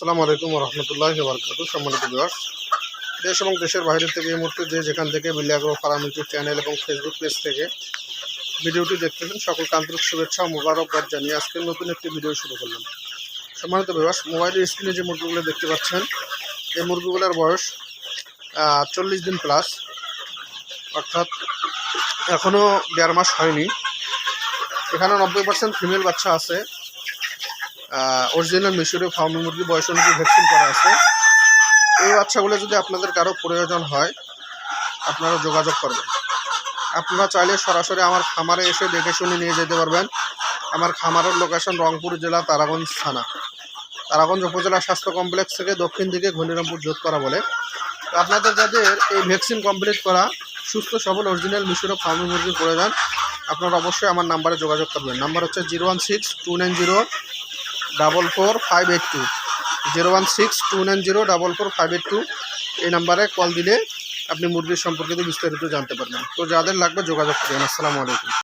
আসসালামু আলাইকুম রহমতুল্লাহ বরকাত সম্মানিত বিভাগ দেশ এবং দেশের বাইরে থেকে এই মুহূর্তে যে যেখান থেকে বিলিয়াগ্রো ফার্ম ইউটিউব চ্যানেল এবং ফেসবুক পেজ থেকে ভিডিওটি দেখতেছেন, সকলকে আন্তরিক শুভেচ্ছা ও মোবারকবাদ জানিয়ে আজকে নতুন একটি ভিডিও শুরু করলাম। সম্মানিত বিভাগ মোবাইলের স্ক্রিনে যে মুরগিগুলো দেখতে পাচ্ছেন, এই মুরগিগুলোর বয়স চল্লিশ দিন প্লাস অর্থাৎ এখনও দেড় মাস হয়নি। এখানে নব্বই পার্সেন্ট ফিমেল বাচ্চা আছে। অরিজিনাল মিশরীয় ফার্মি মুরগি বয়স অনুযায়ী ভ্যাকসিন করা আছে। এই বাচ্চাগুলো যদি আপনাদের কারও প্রয়োজন হয়, আপনারা যোগাযোগ করবেন। আপনারা চাইলে সরাসরি আমার খামারে এসে দেখে শুনে নিয়ে যেতে পারবেন। আমার খামারের লোকেশন রংপুর জেলা তারাগঞ্জ থানা। তারাগঞ্জ উপজেলা স্বাস্থ্য কমপ্লেক্স থেকে দক্ষিণ দিকে ঘনিরামপুর যোধ করা বলে আপনাদের যাদের এই ভ্যাকসিন কমপ্লিট করা সুস্থ, সবল অরিজিনাল মিশরীয় ফার্মি মুরগির প্রয়োজন, আপনারা অবশ্যই আমার নাম্বারে যোগাযোগ করবেন। নাম্বার হচ্ছে zero one six two nine zero double four five eight two zero one six two nine zero double four five eight two এই নাম্বারে কল দিলে আপনি মুরগির সম্পর্কিত বিস্তারিত জানতে পারবেন। তো যাদের লাগবে যোগাযোগ করবেন আসসালামু আলাইকুম।